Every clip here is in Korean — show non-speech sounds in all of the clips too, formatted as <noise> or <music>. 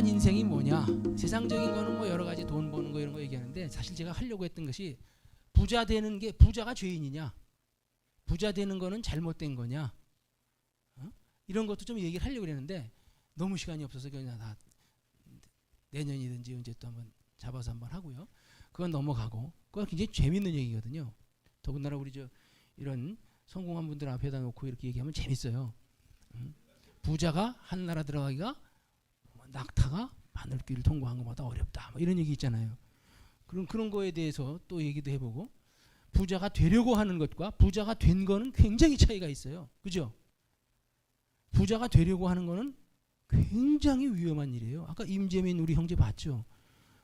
성공한 인생이 뭐냐? 세상적인 거는 뭐 여러 가지 돈 버는 거 이런 거 얘기하는데 사실 제가 하려고 했던 것이 부자 되는 게 부자가 죄인이냐? 부자 되는 거는 잘못된 거냐? 어? 이런 것도 좀 얘기를 하려고 그랬는데 너무 시간이 없어서 그냥 다 내년이든지 언제 또 한번 잡아서 한번 하고요. 그건 넘어가고 그건 굉장히 재밌는 얘기거든요. 더군다나 우리 저 이런 성공한 분들 앞에다 놓고 이렇게 얘기하면 재밌어요. 음? 부자가 한 나라 들어가기가 뭐 낙타가 바늘길을 통과한 것보다 어렵다. 뭐 이런 얘기 있잖아요. 그런 그런 거에 대해서 또 얘기도 해보고 부자가 되려고 하는 것과 부자가 된 거는 굉장히 차이가 있어요. 그죠? 부자가 되려고 하는 거는 굉장히 위험한 일이에요. 아까 임재민 우리 형제 봤죠?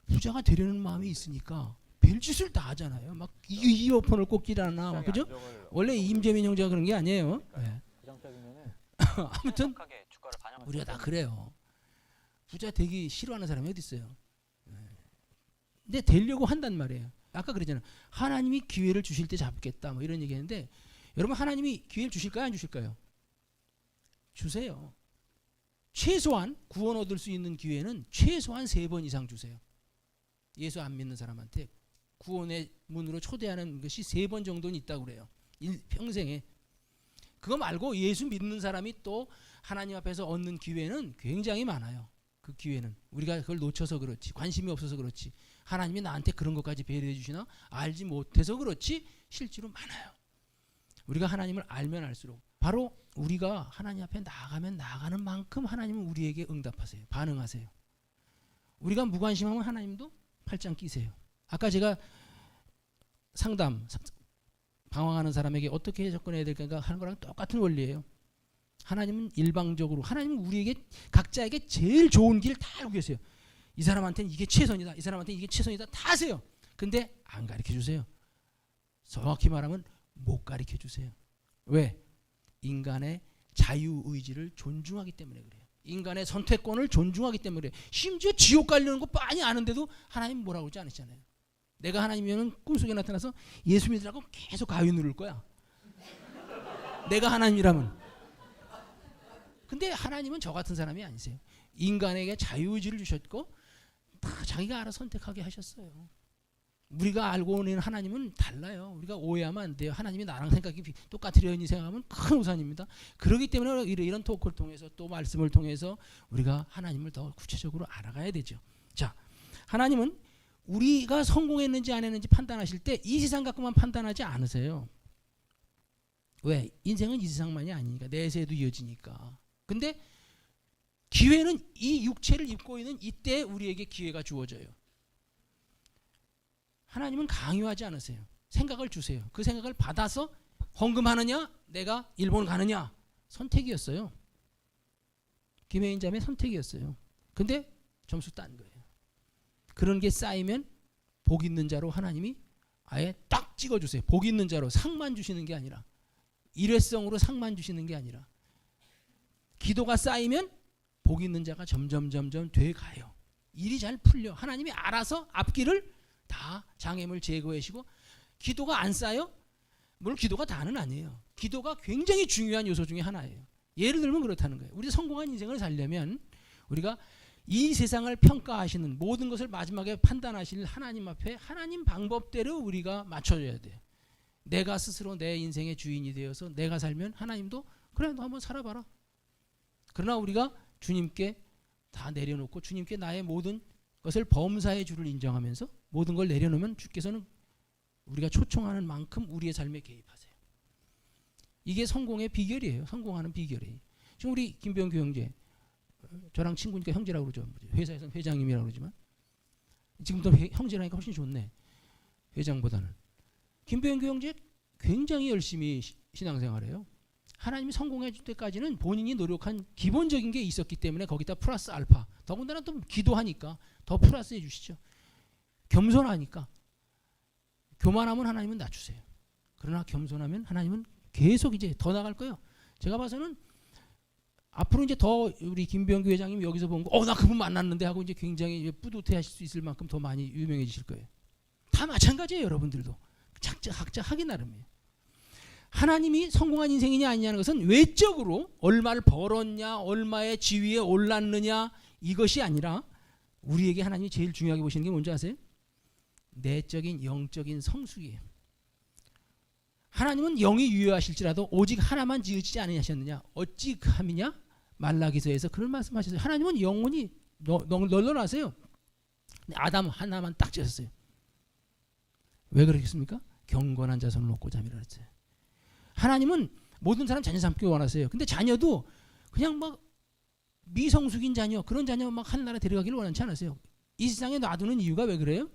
부자가 되려는 마음이 있으니까 별짓을 다 하잖아요. 막 이- 끼라나, 막 그죠? 원래 임재민 형제가 그런 게 아니에요. 네. <laughs> 아무튼 우리가 수다 그래요. 부자 되기 싫어하는 사람이 어디 있어요? 네. 근데 되려고 한단 말이에요. 아까 그랬잖아요. 하나님이 기회를 주실 때 잡겠다. 뭐 이런 얘기 했는데 여러분 하나님이 기회를 주실까요? 안 주실까요? 주세요. 최소한 구원 얻을 수 있는 기회는 최소한 세 번 이상 주세요. 예수 안 믿는 사람한테 구원의 문으로 초대하는 것이 세 번 정도는 있다고 그래요. 일, 평생에. 그거 말고 예수 믿는 사람이 또 하나님 앞에서 얻는 기회는 굉장히 많아요. 그 기회는 우리가 그걸 놓쳐서 그렇지 관심이 없어서 그렇지 하나님이 나한테 그런 것까지 배려해 주시나 알지 못해서 그렇지 실제로 많아요. 우리가 하나님을 알면 알수록 바로 우리가 하나님 앞에 나가면 나가는 만큼 하나님은 우리에게 응답하세요. 반응하세요. 우리가 무관심하면 하나님도 팔짱 끼세요. 아까 제가 상담 사- 방황하는 사람에게 어떻게 접근해야 될까 하는 거랑 똑같은 원리예요. 하나님은 일방적으로 하나님은 우리에게 각자에게 제일 좋은 길 다 알고 계세요. 이 사람한테는 이게 최선이다. 이 사람한테는 이게 최선이다. 다 아세요. 근데 안 가르쳐 주세요. 정확히 말하면 못 가르쳐 주세요. 왜? 인간의 자유 의지를 존중하기 때문에 그래요. 인간의 선택권을 존중하기 때문에 그래요. 심지어 지옥 가려는 거 뻔히 아는데도 하나님 뭐라고 그러지 않으시잖아요. 내가 하나님이면 꿈속에 나타나서 예수 믿으라고 계속 가위 누를 거야. 내가 하나님이라면. 근데 하나님은 저 같은 사람이 아니세요. 인간에게 자유의지를 주셨고 다 자기가 알아 선택하게 하셨어요. 우리가 알고 있는 하나님은 달라요. 우리가 오해하면 안 돼요. 하나님이 나랑 생각이 비- 똑같으려니 생각하면 큰 우산입니다. 그렇기 때문에 이런, 토크를 통해서 또 말씀을 통해서 우리가 하나님을 더 구체적으로 알아가야 되죠. 자, 하나님은 우리가 성공했는지 안 했는지 판단하실 때 이 세상 갖고만 판단하지 않으세요. 왜? 인생은 이 세상만이 아니니까 내세도 이어지니까. 근데 기회는 이 육체를 입고 있는 이때 우리에게 기회가 주어져요. 하나님은 강요하지 않으세요. 생각을 주세요. 그 생각을 받아서 헌금하느냐, 내가 일본 가느냐 선택이었어요. 김혜인 자매 선택이었어요. 근데 점수 딴 거예요. 그런 게 쌓이면 복 있는 자로 하나님이 아예 딱 찍어주세요. 복 있는 자로 상만 주시는 게 아니라 일회성으로 상만 주시는 게 아니라 기도가 쌓이면 복 있는 자가 점점 점점 돼 가요. 일이 잘 풀려. 하나님이 알아서 앞길을 다 장애물 제거하시고 기도가 안 쌓여? 물론 기도가 다는 아니에요. 기도가 굉장히 중요한 요소 중에 하나예요. 예를 들면 그렇다는 거예요. 우리 성공한 인생을 살려면 우리가 이 세상을 평가하시는 모든 것을 마지막에 판단하실 하나님 앞에 하나님 방법대로 우리가 맞춰줘야 돼요. 내가 스스로 내 인생의 주인이 되어서 내가 살면 하나님도 그래 너 한번 살아봐라. 그러나 우리가 주님께 다 내려놓고 주님께 나의 모든 것을 범사의 주를 인정하면서 모든 걸 내려놓으면 주께서는 우리가 초청하는 만큼 우리의 삶에 개입하세요. 이게 성공의 비결이에요. 성공하는 비결이. 지금 우리 김병규 형제 저랑 친구니까 형제라고 그러죠. 회사에서는 회장님이라고 그러지만 지금도 회- 형제라니까 훨씬 좋네. 회장보다는. 김병규 형제 굉장히 열심히 시- 신앙생활해요. 하나님이 성공해 줄 때까지는 본인이 노력한 기본적인 게 있었기 때문에 거기다 플러스 알파. 더군다나 또 기도하니까 더 플러스 해 주시죠. 겸손하니까. 교만하면 하나님은 낮추세요. 그러나 겸손하면 하나님은 계속 이제 더 나갈 거예요. 제가 봐서는 앞으로 이제 더 우리 김병규 회장님 여기서 본 거, 어, 나 그분 만났는데 하고 이제 굉장히 뿌듯해 하실 수 있을 만큼 더 많이 유명해지실 거예요. 다 마찬가지예요, 여러분들도. 각자, 각자 하기 나름이에요. 하나님이 성공한 인생이냐 아니냐는 것은 외적으로 얼마를 벌었냐, 얼마의 지위에 올랐느냐, 이것이 아니라 우리에게 하나님이 제일 중요하게 보시는 게 뭔지 아세요? 내적인 영적인 성숙이에요. 하나님은 영이 유효하실지라도 오직 하나만 지으시지 않으셨느냐? 어찌 감이냐? 말라기서에서 그런 말씀하셨어요. 하나님은 영혼이 널널하세요. 아담 하나만 딱 지었어요. 왜 그러겠습니까? 경건한 자손을 놓고자 함이라 그랬어요. 하나님은 모든 사람 자녀 삼기 원하세요. 근데 자녀도 그냥 막 미성숙인 자녀 그런 자녀 막 하늘나라 데려가기를 원하지 않으세요. 이 세상에 놔두는 이유가 왜 그래요?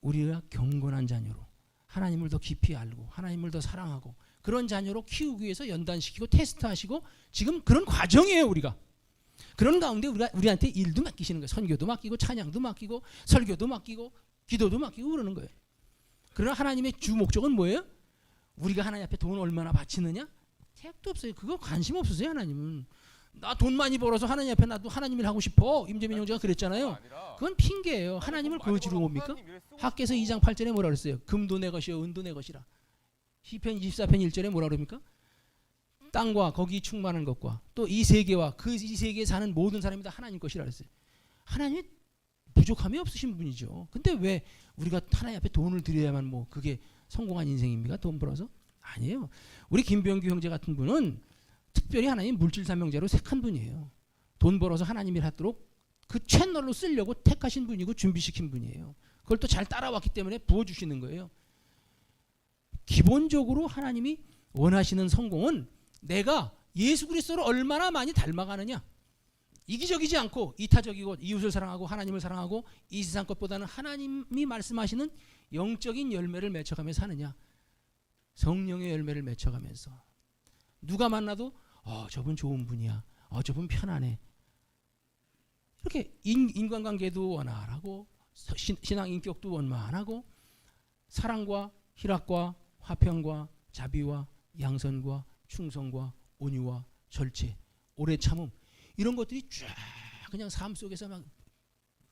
우리가 경건한 자녀로 하나님을 더 깊이 알고 하나님을 더 사랑하고 그런 자녀로 키우기 위해서 연단시키고 테스트하시고 지금 그런 과정이에요 우리가. 그런 가운데 우리가 우리한테 일도 맡기시는 거예요. 선교도 맡기고 찬양도 맡기고 설교도 맡기고 기도도 맡기고 그러는 거예요. 그러나 하나님의 주 목적은 뭐예요? 우리가 하나님 앞에 돈 얼마나 바치느냐? 택도 없어요. 그거 관심 없으세요 하나님은. 나 돈 많이 벌어서 하나님 앞에 나도 하나님 일 하고 싶어. 임재민 형제가 그랬잖아요. 그건 핑계예요. 하나님을 거지로 봅니까? 학계서 2장 8절에 뭐라 그랬어요? 금도 내 것이요 은도 내 것이라. 시편 24편 1절에 뭐라 그럽니까? 땅과 거기 충만한 것과 또 이 세계와 그 이 세계에 사는 모든 사람이 다 하나님 것이라 그랬어요. 하나님이 부족함이 없으신 분이죠. 근데 왜 우리가 하나님 앞에 돈을 드려야만 뭐 그게 성공한 인생입니까? 돈 벌어서? 아니에요. 우리 김병규 형제 같은 분은 특별히 하나님 물질 삼형제로 택한 분이에요. 돈 벌어서 하나님 일 하도록 그 채널로 쓰려고 택하신 분이고 준비시킨 분이에요. 그걸 또 잘 따라왔기 때문에 부어주시는 거예요. 기본적으로 하나님이 원하시는 성공은 내가 예수 그리스도를 얼마나 많이 닮아가느냐. 이기적이지 않고 이타적이고 이웃을 사랑하고 하나님을 사랑하고 이 세상 것보다는 하나님이 말씀하시는 영적인 열매를 맺혀가면서 사느냐. 성령의 열매를 맺혀가면서 누가 만나도 어 저분 좋은 분이야. 어 저분 편안해. 이렇게 인, 인간관계도 원활하고 신앙 인격도 원만하고 사랑과 희락과 화평과 자비와 양선과 충성과 온유와 절제, 오래 참음 이런 것들이 쫙 그냥 삶 속에서 막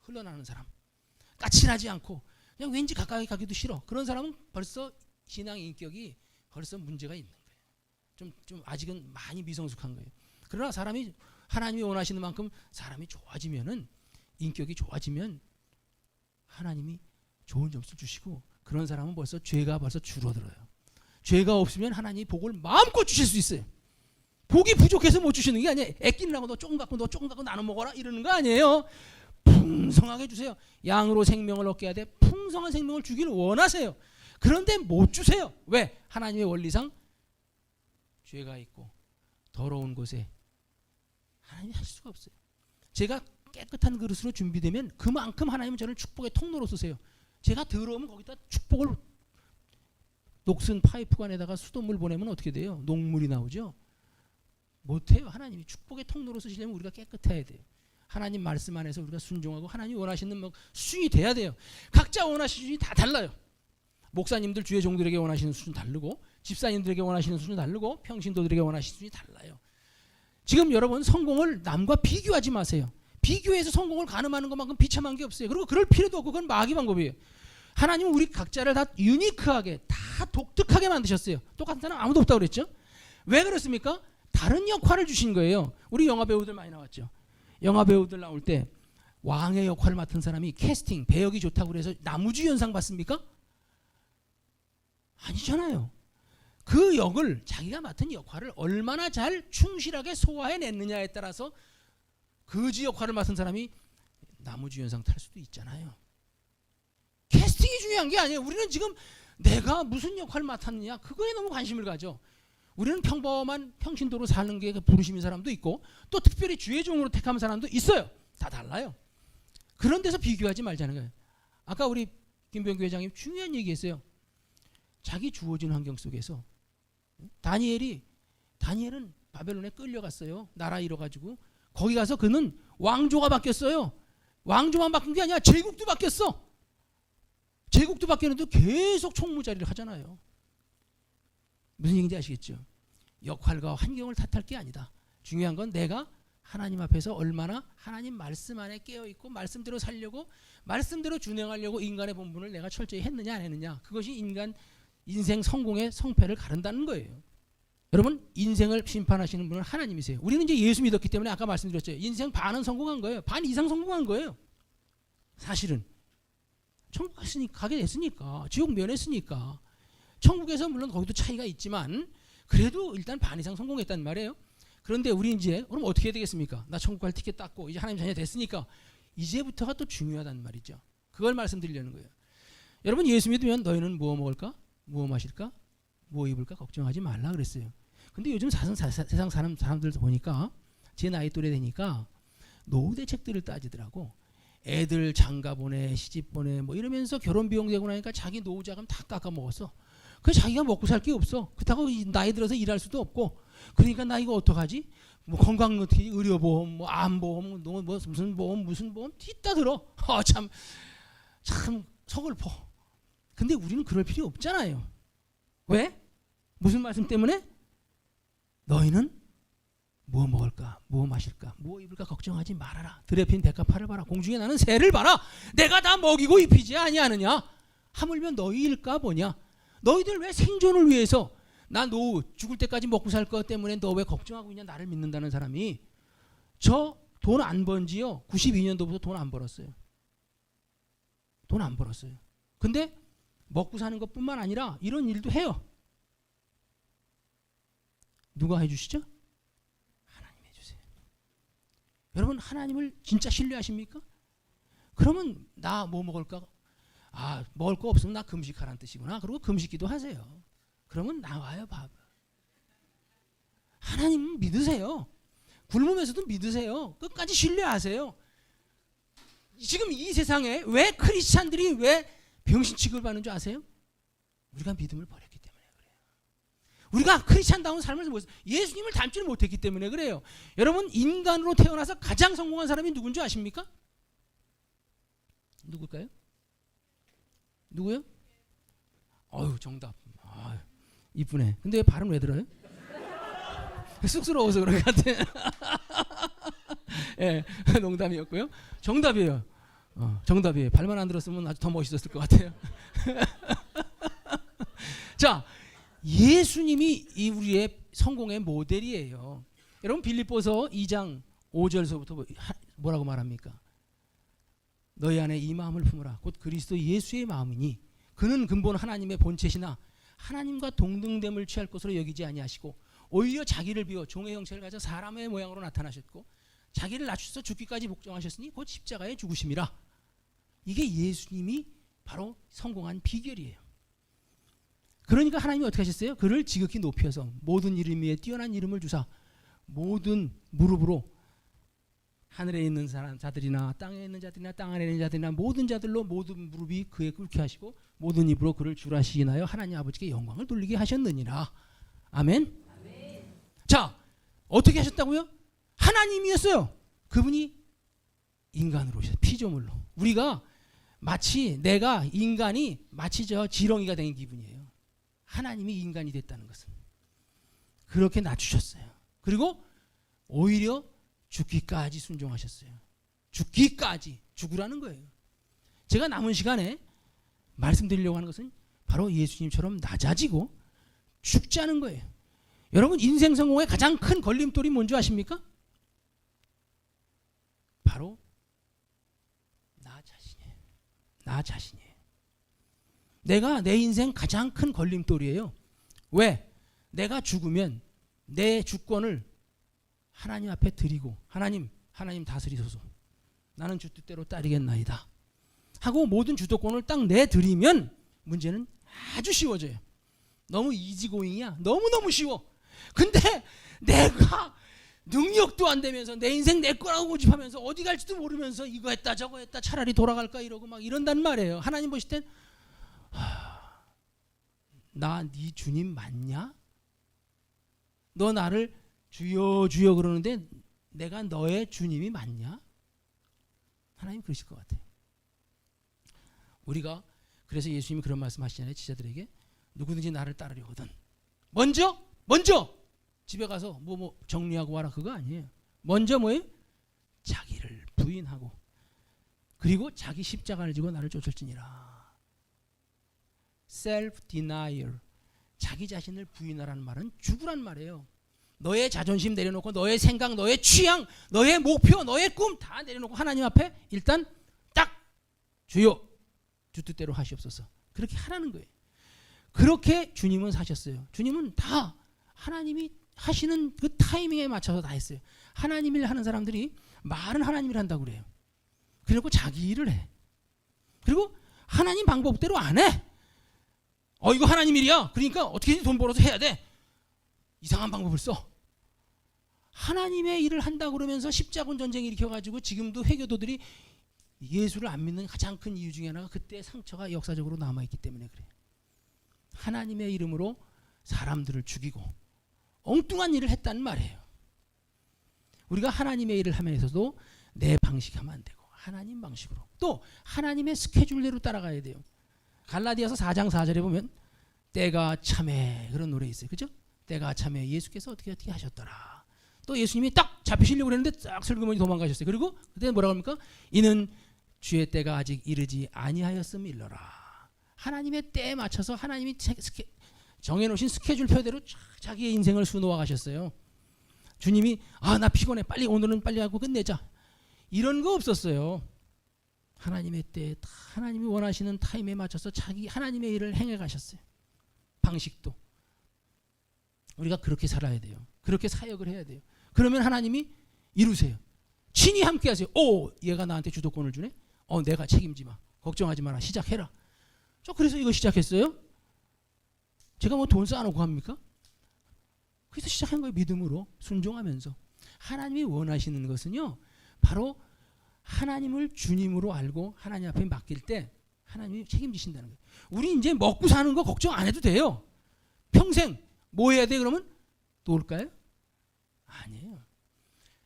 흘러나는 사람. 까칠하지 않고 그냥 왠지 가까이 가기도 싫어. 그런 사람은 벌써 신앙 인격이 벌써 문제가 있는 거예요. 좀, 좀 아직은 많이 미성숙한 거예요. 그러나 사람이 하나님이 원하시는 만큼 사람이 좋아지면은 인격이 좋아지면 하나님이 좋은 점수를 주시고 그런 사람은 벌써 죄가 벌써 줄어들어요. 죄가 없으면 하나님이 복을 마음껏 주실 수 있어요. 복이 부족해서 못 주시는 게 아니에요. 애끼느라고 너 조금 갖고 너 조금 갖고 나눠 먹어라 이러는 거 아니에요. 풍성하게 주세요. 양으로 생명을 얻게 하되 풍성한 생명을 주기를 원하세요. 그런데 못 주세요. 왜? 하나님의 원리상 죄가 있고 더러운 곳에 하나님이 할 수가 없어요. 제가 깨끗한 그릇으로 준비되면 그만큼 하나님은 저를 축복의 통로로 쓰세요. 제가 더러우면 거기다 축복을 녹슨 파이프관에다가 수돗물 보내면 어떻게 돼요? 녹물이 나오죠. 못해요. 하나님이 축복의 통로로 쓰시려면 우리가 깨끗해야 돼요. 하나님 말씀 안에서 우리가 순종하고 하나님 원하시는 뭐 수준이 돼야 돼요. 각자 원하시는 수준이 다 달라요. 목사님들 주의 종들에게 원하시는 수준 다르고 집사님들에게 원하시는 수준 다르고 평신도들에게 원하시는 수준이 달라요. 지금 여러분 성공을 남과 비교하지 마세요. 비교해서 성공을 가늠하는 것만큼 비참한 게 없어요. 그리고 그럴 필요도 없고 그건 마귀 방법이에요. 하나님은 우리 각자를 다 유니크하게 다 독특하게 만드셨어요. 똑같은 사람 아무도 없다고 그랬죠? 왜 그렇습니까? 다른 역할을 주신 거예요. 우리 영화 배우들 많이 나왔죠. 영화 배우들 나올 때 왕의 역할을 맡은 사람이 캐스팅 배역이 좋다고 그래서 나무주연상 받습니까? 아니잖아요. 그 역을 자기가 맡은 역할을 얼마나 잘 충실하게 소화해 냈느냐에 따라서 거지 역할을 맡은 사람이 나무주연상 탈 수도 있잖아요. 캐스팅이 중요한 게 아니에요. 우리는 지금 내가 무슨 역할을 맡았느냐 그거에 너무 관심을 가져. 우리는 평범한 평신도로 사는 게 부르심인 사람도 있고 또 특별히 주의 종으로 택한 사람도 있어요. 다 달라요. 그런 데서 비교하지 말자는 거예요. 아까 우리 김병규 회장님 중요한 얘기했어요. 자기 주어진 환경 속에서 다니엘이 다니엘은 바벨론에 끌려갔어요. 나라 잃어가지고 거기 가서 그는 왕조가 바뀌었어요. 왕조만 바뀐 게 아니라 제국도 바뀌었어. 제국도 바뀌었는데 계속 총무자리를 하잖아요. 무슨 얘기인지 아시겠죠? 역할과 환경을 탓할 게 아니다. 중요한 건 내가 하나님 앞에서 얼마나 하나님 말씀 안에 깨어 있고 말씀대로 살려고 말씀대로 준행하려고 인간의 본분을 내가 철저히 했느냐 안 했느냐 그것이 인간 인생 성공의 성패를 가른다는 거예요. 여러분 인생을 심판하시는 분은 하나님이세요. 우리는 이제 예수 믿었기 때문에 아까 말씀드렸죠. 인생 반은 성공한 거예요. 반 이상 성공한 거예요. 사실은 천국 갔으니 가게 됐으니까 지옥 면했으니까 천국에서 물론 거기도 차이가 있지만 그래도 일단 반 이상 성공했단 말이에요. 그런데 우리 이제 그럼 어떻게 해야 되겠습니까? 나 천국 갈 티켓 땄고 이제 하나님 자녀 됐으니까 이제부터가 또 중요하단 말이죠. 그걸 말씀드리려는 거예요. 여러분 예수 믿으면 너희는 무엇 먹을까? 무엇 마실까? 뭐 입을까 걱정하지 말라 그랬어요. 근데 요즘 사상, 사, 사- 세상 사람 사람들 보니까 제 나이 또래 되니까 노후 대책들을 따지더라고. 애들 장가 보내, 시집 보내, 뭐 이러면서 결혼 비용 되고 나니까 자기 노후 자금 다 깎아 먹었어. 그 자기가 먹고 살 게 없어. 그렇다고 이 나이 들어서 일할 수도 없고. 그러니까 나 이거 어떡하지? 뭐 건강 어떻게 의료보험, 뭐 암보험, 뭐, 뭐 무슨 보험, 무슨 보험 뒤따 들어. 아, 참, 참 서글퍼. 근데 우리는 그럴 필요 없잖아요. 왜? 무슨 말씀 때문에? 너희는 뭐 먹을까? 뭐 마실까? 뭐 입을까? 걱정하지 말아라. 들에 핀 백합화를 봐라. 공중에 나는 새를 봐라. 내가 다 먹이고 입히지 아니하느냐? 하물며 너희 일까 보냐? 너희들 왜 생존을 위해서 나 노후 죽을 때까지 먹고 살 것 때문에 너 왜 걱정하고 있냐? 나를 믿는다는 사람이 저 돈 안 번지요. 92년도부터 돈 안 벌었어요. 돈 안 벌었어요. 근데 먹고 사는 것뿐만 아니라 이런 일도 해요. 누가 해주시죠? 하나님 해주세요. 여러분 하나님을 진짜 신뢰하십니까? 그러면 나 뭐 먹을까? 아 먹을 거 없으면 나 금식하라는 뜻이구나. 그리고 금식기도 하세요. 그러면 나와요 밥. 하나님 믿으세요. 굶으면서도 믿으세요. 끝까지 신뢰하세요. 지금 이 세상에 왜 크리스찬들이 왜 병신 취급을 받는 줄 아세요? 우리가 믿음을 버렸기 때문에 그래요. 우리가 크리스찬다운 삶을 못 예수님을 닮지를 못했기 때문에 그래요. 여러분 인간으로 태어나서 가장 성공한 사람이 누군지 아십니까? 누굴까요? 누구요? 어유 정답. 아, 이쁘네. 근데 왜 발음 왜 들어요? <laughs> 쑥스러워서 그런 것 같아. <laughs> 예, <laughs> 농담이었고요. 정답이에요. 어, 정답이에요. 발만 안 들었으면 아주 더 멋있었을 것 같아요. 자, 예수님이 이 우리의 성공의 모델이에요. 여러분 빌립보서 2장 5절서부터 뭐 뭐라고 말합니까? 너희 안에 이 마음을 품으라. 곧 그리스도 예수의 마음이니 그는 근본 하나님의 본체시나 하나님과 동등됨을 취할 것으로 여기지 아니하시고 오히려 자기를 비워 종의 형체를 가져 사람의 모양으로 나타나셨고 자기를 낮추셔서 죽기까지 복종하셨으니 곧 십자가에 죽으심이라. 이게 예수님이 바로 성공한 비결이에요. 그러니까 하나님이 어떻게 하셨어요? 그를 지극히 높여서 모든 이름 위에 뛰어난 이름을 주사 모든 무릎으로 하늘에 있는 사람 자들이나 땅에 있는 자들이나 땅 안에 있는 자들이나 모든 자들로 모든 무릎이 그에 꿇게 하시고 모든 입으로 그를 주라 시인하여 하나님 아버지께 영광을 돌리게 하셨느니라. 아멘. 자 어떻게 하셨다고요? 하나님이었어요. 그분이 인간으로 오셨어요. 피조물로. 우리가 마치 내가 인간이 마치 저 지렁이가 된 기분이에요. 하나님이 인간이 됐다는 것은 그렇게 낮추셨어요. 그리고 오히려 죽기까지 순종하셨어요. 죽기까지 죽으라는 거예요. 제가 남은 시간에 말씀드리려고 하는 것은 바로 예수님처럼 낮아지고 죽자는 거예요. 여러분 인생 성공의 가장 큰 걸림돌이 뭔지 아십니까? 바로 나 자신이에요. 나 자신이에요. 내가 내 인생 가장 큰 걸림돌이에요. 왜? 내가 죽으면 내 주권을 하나님 앞에 드리고 하나님 하나님 다스리소서. 나는 주 뜻대로 따르겠나이다. 하고 모든 주도권을 딱 내드리면 문제는 아주 쉬워져요. 너무 이지고잉이야. 너무너무 쉬워. 근데 내가 능력도 안 되면서 내 인생 내 거라고 고집하면서 어디 갈지도 모르면서 이거 했다 저거 했다 차라리 돌아갈까 이러고 막 이런단 말이에요. 하나님 보실 땐 나네 주님 맞냐? 너 나를 주여 주여 그러는데 내가 너의 주님이 맞냐? 하나님 그러실 것 같아. 우리가 그래서 예수님이 그런 말씀 하시잖아요. 지자들에게 누구든지 나를 따르려거든. 먼저 먼저 집에 가서 뭐뭐 정리하고 와라 그거 아니에요. 먼저 뭐예요? 자기를 부인하고 그리고 자기 십자가를 지고 나를 쫓을지니라. self denial. 자기 자신을 부인하라는 말은 죽으란 말이에요. 너의 자존심 내려놓고 너의 생각, 너의 취향, 너의 목표, 너의 꿈 다 내려놓고 하나님 앞에 일단 딱 주여 주 뜻대로 하시옵소서. 그렇게 하라는 거예요. 그렇게 주님은 사셨어요. 주님은 다 하나님이 하시는 그 타이밍에 맞춰서 다 했어요. 하나님 일 하는 사람들이 말은 하나님 일 한다고 그래요. 그리고 자기 일을 해. 그리고 하나님 방법대로 안 해. 어 이거 하나님 일이야. 그러니까 어떻게든 돈 벌어서 해야 돼. 이상한 방법을 써. 하나님의 일을 한다 그러면서 십자군 전쟁 일으켜 가지고 지금도 회교도들이 예수를 안 믿는 가장 큰 이유 중에 하나가 그때 상처가 역사적으로 남아 있기 때문에 그래. 하나님의 이름으로 사람들을 죽이고 엉뚱한 일을 했다는 말이에요. 우리가 하나님의 일을 하면서도 내 방식 하면 안 되고 하나님 방식으로 또 하나님의 스케줄대로 따라가야 돼요. 갈라디아서 4장 4절에 보면 때가 참에 그런 노래 있어요. 그죠? 때가 참에 예수께서 어떻게 어떻게 하셨더라. 또 예수님이 딱 잡히시려고 그랬는데 딱 슬그머니 도망가셨어요. 그리고 그때 뭐라고 합니까? 이는 주의 때가 아직 이르지 아니하였음일러라. 하나님의 때에 맞춰서 하나님이 정해놓으신 스케줄표대로 쫙 자기의 인생을 수놓아 가셨어요. 주님이 아 나 피곤해 빨리 오늘은 빨리 하고 끝내자 이런 거 없었어요. 하나님의 때에 다 하나님이 원하시는 타임에 맞춰서 자기 하나님의 일을 행해 가셨어요. 방식도 우리가 그렇게 살아야 돼요. 그렇게 사역을 해야 돼요. 그러면 하나님이 이루세요. 친히 함께 하세요. 오, 얘가 나한테 주도권을 주네. 어, 내가 책임지 마. 걱정하지 마라. 시작해라. 저 그래서 이거 시작했어요. 제가 뭐 돈 쌓아놓고 합니까? 그래서 시작한 거예요. 믿음으로 순종하면서 하나님이 원하시는 것은요. 바로 하나님을 주님으로 알고 하나님 앞에 맡길 때 하나님이 책임지신다는 거예요. 우리 이제 먹고 사는 거 걱정 안 해도 돼요. 평생 뭐 해야 돼 그러면 놀까요? 아니에요.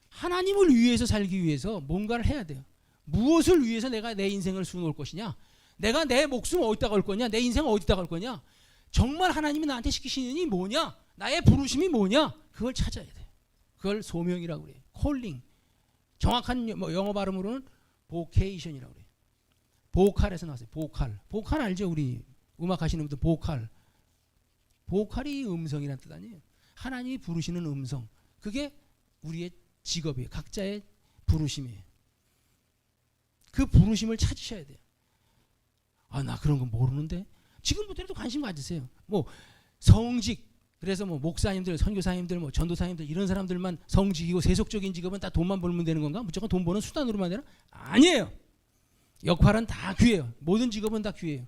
하나님을 위해서 살기 위해서 뭔가를 해야 돼요. 무엇을 위해서 내가 내 인생을 수놓을 것이냐? 내가 내 목숨 어디다 걸 거냐? 내 인생 어디다 걸 거냐? 정말 하나님이 나한테 시키시는 이 뭐냐? 나의 부르심이 뭐냐? 그걸 찾아야 돼. 그걸 소명이라고 그래요. 콜링. 정확한 뭐 영어 발음으로는 보케이션이라고 그래요. 보컬에서 나왔어요. 보컬. 보컬 알죠? 우리 음악 하시는 분들 보컬. 보컬이 음성이란 뜻 아니에요. 하나님이 부르시는 음성. 그게 우리의 직업이에요. 각자의 부르심이에요. 그 부르심을 찾으셔야 돼요. 아, 나 그런 거 모르는데. 지금부터라도 관심 가지세요. 뭐 성직 그래서 뭐 목사님들, 선교사님들, 뭐 전도사님들 이런 사람들만 성직이고 세속적인 직업은 다 돈만 벌면 되는 건가? 무조건 돈 버는 수단으로만 되나? 아니에요. 역할은 다 귀해요. 모든 직업은 다 귀해요.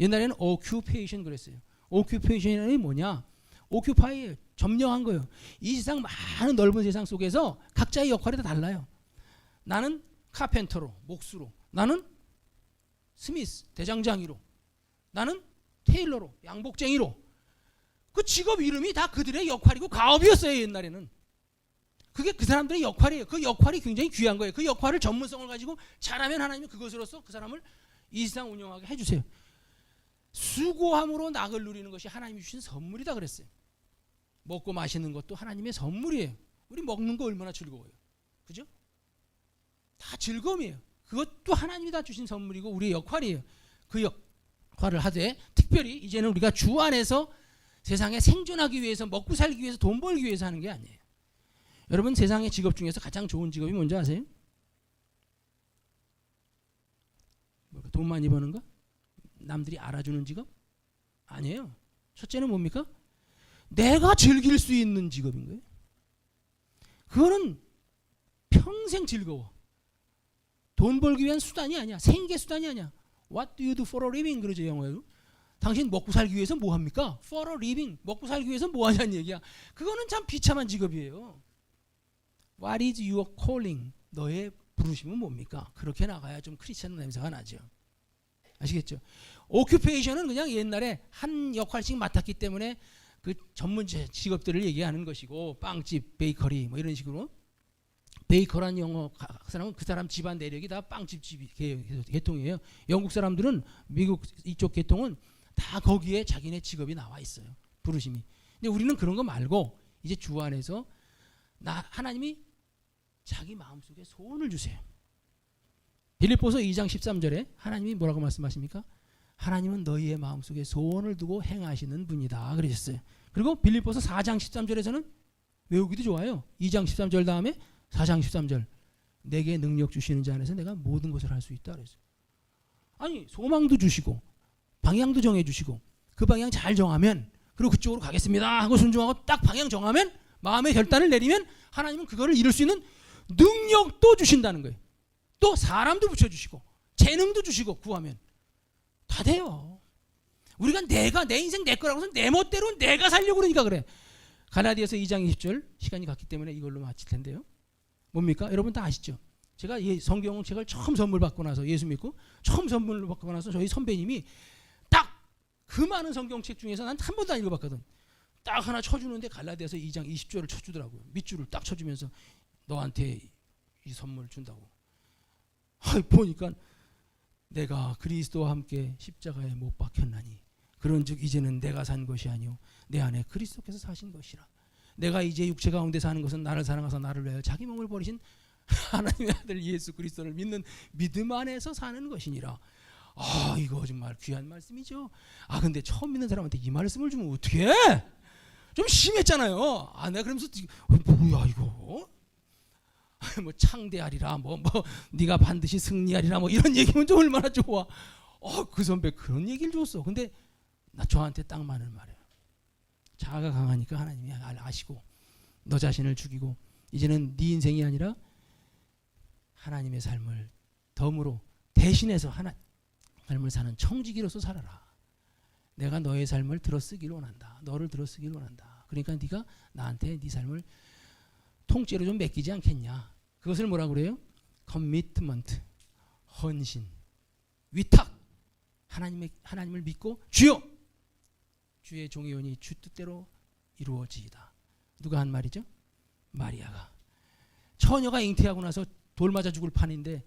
옛날에는 occupation 그랬어요. occupation이 뭐냐? occupy 점령한 거예요. 이 세상 많은 넓은 세상 속에서 각자의 역할이 다 달라요. 나는 카펜터로 목수로, 나는 스미스 대장장이로, 나는 테일러로 양복쟁이로. 그 직업 이름이 다 그들의 역할이고 가업이었어요 옛날에는. 그게 그 사람들의 역할이에요. 그 역할이 굉장히 귀한 거예요. 그 역할을 전문성을 가지고 잘하면 하나님이 그것으로서 그 사람을 이 세상 운영하게 해주세요. 수고함으로 낙을 누리는 것이 하나님이 주신 선물이다 그랬어요. 먹고 마시는 것도 하나님의 선물이에요. 우리 먹는 거 얼마나 즐거워요. 그죠? 다 즐거움이에요. 그것도 하나님이 다 주신 선물이고 우리의 역할이에요. 그 역할을 하되 특별히 이제는 우리가 주 안에서 세상에 생존하기 위해서 먹고 살기 위해서 돈 벌기 위해서 하는 게 아니에요. 여러분 세상의 직업 중에서 가장 좋은 직업이 뭔지 아세요? 돈 많이 버는 거? 남들이 알아주는 직업? 아니에요. 첫째는 뭡니까? 내가 즐길 수 있는 직업인 거예요. 그거는 평생 즐거워. 돈 벌기 위한 수단이 아니야. 생계 수단이 아니야. What do you do for a living? 그러죠 영어로. 당신 먹고 살기 위해서 뭐 합니까? For a living. 먹고 살기 위해서 뭐 하냐는 얘기야. 그거는 참 비참한 직업이에요. What is your calling? 너의 부르심은 뭡니까? 그렇게 나가야 좀 크리스천 냄새가 나죠. 아시겠죠? occupation은 그냥 옛날에 한 역할씩 맡았기 때문에 그 전문 직업들을 얘기하는 것이고 빵집, 베이커리 뭐 이런 식으로 베이커란 영어 그 사람은 그 사람 집안 내력이 다 빵집 집 계통이에요. 영국 사람들은 미국 이쪽 계통은 다 거기에 자기네 직업이 나와 있어요. 부르심이. 근데 우리는 그런 거 말고 이제 주 안에서 나 하나님이 자기 마음속에 소원을 주세요. 빌립보서 2장 13절에 하나님이 뭐라고 말씀하십니까? 하나님은 너희의 마음속에 소원을 두고 행하시는 분이다 그러셨어요. 그리고 빌립보서 4장 13절에서는 외우기도 좋아요. 2장 13절 다음에 4장 13절 내게 능력 주시는 자 안에서 내가 모든 것을 할 수 있다 그랬어요. 아니 소망도 주시고 방향도 정해 주시고 그 방향 잘 정하면 그리고 그쪽으로 가겠습니다 하고 순종하고 딱 방향 정하면 마음의 결단을 내리면 하나님은 그거를 이룰 수 있는 능력도 주신다는 거예요. 또 사람도 붙여 주시고 재능도 주시고 구하면 다 돼요. 우리가 내가 내 인생 내 거라고 해서 내 멋대로 내가 살려고 그러니까 그래. 가나디아서 2장 20절 시간이 갔기 때문에 이걸로 마칠 텐데요. 뭡니까? 여러분 다 아시죠? 제가 예, 성경 책을 처음 선물 받고 나서 예수 믿고 처음 선물을 받고 나서 저희 선배님이 딱 그 많은 성경책 중에서 난 한 번도 안 읽어봤거든. 딱 하나 쳐주는데 갈라디아서 2장 20절을 쳐주더라고요. 밑줄을 딱 쳐주면서 너한테 이 선물 준다고. 아 보니까 내가 그리스도와 함께 십자가에 못 박혔나니 그런즉 이제는 내가 산 것이 아니요 내 안에 그리스도께서 사신 것이라. 내가 이제 육체 가운데 사는 것은 나를 사랑하사 나를 위하여 자기 몸을 버리신 <laughs> 하나님의 아들 예수 그리스도를 믿는 믿음 안에서 사는 것이니라. 아 이거 정말 귀한 말씀이죠. 아 근데 처음 믿는 사람한테 이 말씀을 주면 어떻게 해? 좀 심했잖아요. 아 내가 그러면서 어, 뭐야 이거? 어? <laughs> 뭐 창대하리라 뭐뭐 네가 반드시 승리하리라 뭐 이런 얘기면 좀 얼마나 좋아. 어 그 선배 그런 얘기를 줬어. 근데 나 저한테 딱 맞는 말이에요. 자아가 강하니까 하나님이 알- 아시고 너 자신을 죽이고 이제는 네 인생이 아니라 하나님의 삶을 덤으로 대신해서 하나 삶을 사는 청지기로서 살아라. 내가 너의 삶을 들어쓰기를 원한다. 너를 들어쓰기를 원한다. 그러니까 네가 나한테 네 삶을 통째로 좀 맡기지 않겠냐. 그것을 뭐라 그래요? 커미트먼트, 헌신, 위탁. 하나님의 하나님을 믿고 주여 주의 종이오니 주 뜻대로 이루어지이다. 누가 한 말이죠? 마리아가 처녀가 잉태하고 나서 돌 맞아 죽을 판인데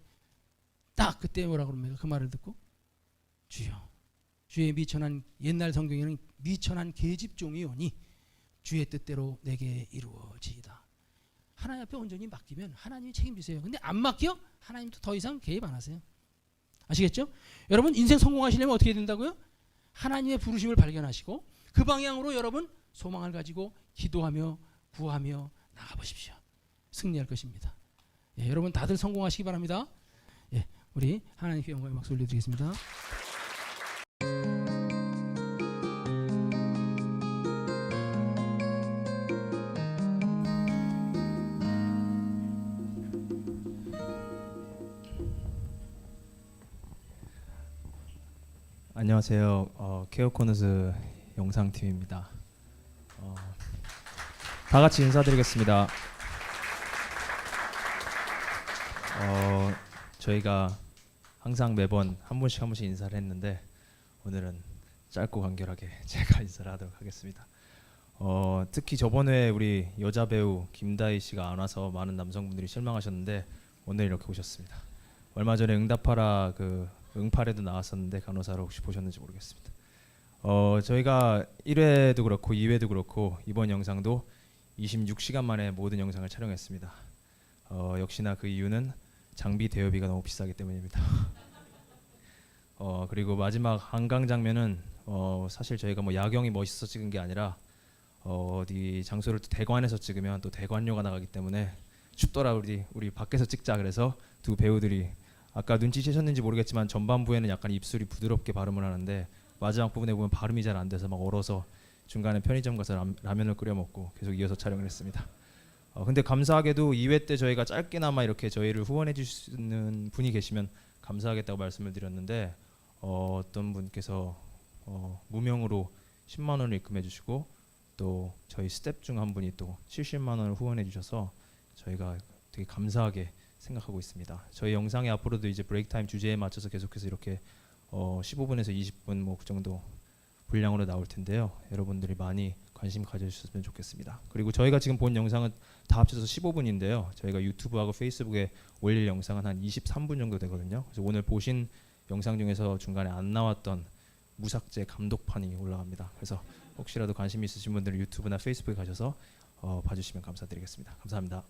딱 그때 뭐라 그럽니까? 그 말을 듣고 주여 주의 미천한 옛날 성경에는 미천한 계집종이오니 주의 뜻대로 내게 이루어지이다. 하나님 앞에 온전히 맡기면 하나님이 책임지세요. 근데 안 맡겨? 하나님도 더 이상 개입 안 하세요. 아시겠죠? 여러분 인생 성공하시려면 어떻게 된다고요? 하나님의 부르심을 발견하시고 그 방향으로 여러분 소망을 가지고 기도하며 구하며 나가보십시오. 승리할 것입니다. 예, 여러분 다들 성공하시기 바랍니다. 예, 우리 하나님께 영광의 박수 올려드리겠습니다. 안녕하세요. 어, 케어 코너스 영상팀입니다. 어, 다 같이 인사드리겠습니다. 어, 저희가 항상 매번 한 분씩 한 분씩 인사를 했는데 오늘은 짧고 간결하게 <laughs> 제가 인사를 하도록 하겠습니다. 어, 특히 저번에 우리 여자 배우 김다희 씨가 안 와서 많은 남성분들이 실망하셨는데 오늘 이렇게 오셨습니다. 얼마 전에 응답하라 그 응팔에도 나왔었는데 간호사로 혹시 보셨는지 모르겠습니다. 어, 저희가 1회도 그렇고 2회도 그렇고 이번 영상도 26시간 만에 모든 영상을 촬영했습니다. 어, 역시나 그 이유는 장비 대여비가 너무 비싸기 때문입니다. <laughs> 어, 그리고 마지막 한강 장면은 어, 사실 저희가 뭐 야경이 멋있어 찍은 게 아니라 어, 어디 장소를 또 대관에서 찍으면 또 대관료가 나가기 때문에 춥더라 우리 우리 밖에서 찍자 그래서 두 배우들이 아까 눈치채셨는지 모르겠지만 전반부에는 약간 입술이 부드럽게 발음을 하는데 마지막 부분에 보면 발음이 잘 안 돼서 막 얼어서 중간에 편의점 가서 람, 라면을 끓여 먹고 계속 이어서 촬영을 했습니다. 어, 근데 감사하게도 2회 때 저희가 짧게나마 이렇게 저희를 후원해 주시는 분이 계시면 감사하겠다고 말씀을 드렸는데 어, 어떤 분께서 어, 무명으로 10만 원을 입금해 주시고 또 저희 스텝 중 한 분이 또 70만 원을 후원해 주셔서 저희가 되게 감사하게 생각하고 있습니다. 저희 영상이 앞으로도 이제 브레이크 타임 주제에 맞춰서 계속해서 이렇게 어 15분에서 20분 뭐 그 정도 분량으로 나올 텐데요. 여러분들이 많이 관심 가져주셨으면 좋겠습니다. 그리고 저희가 지금 본 영상은 다 합쳐서 15분인데요. 저희가 유튜브하고 페이스북에 올릴 영상은 한 23분 정도 되거든요. 그래서 오늘 보신 영상 중에서 중간에 안 나왔던 무삭제 감독판이 올라갑니다. 그래서 혹시라도 관심 있으신 분들은 유튜브나 페이스북에 가셔서 어, 봐주시면 감사드리겠습니다. 감사합니다.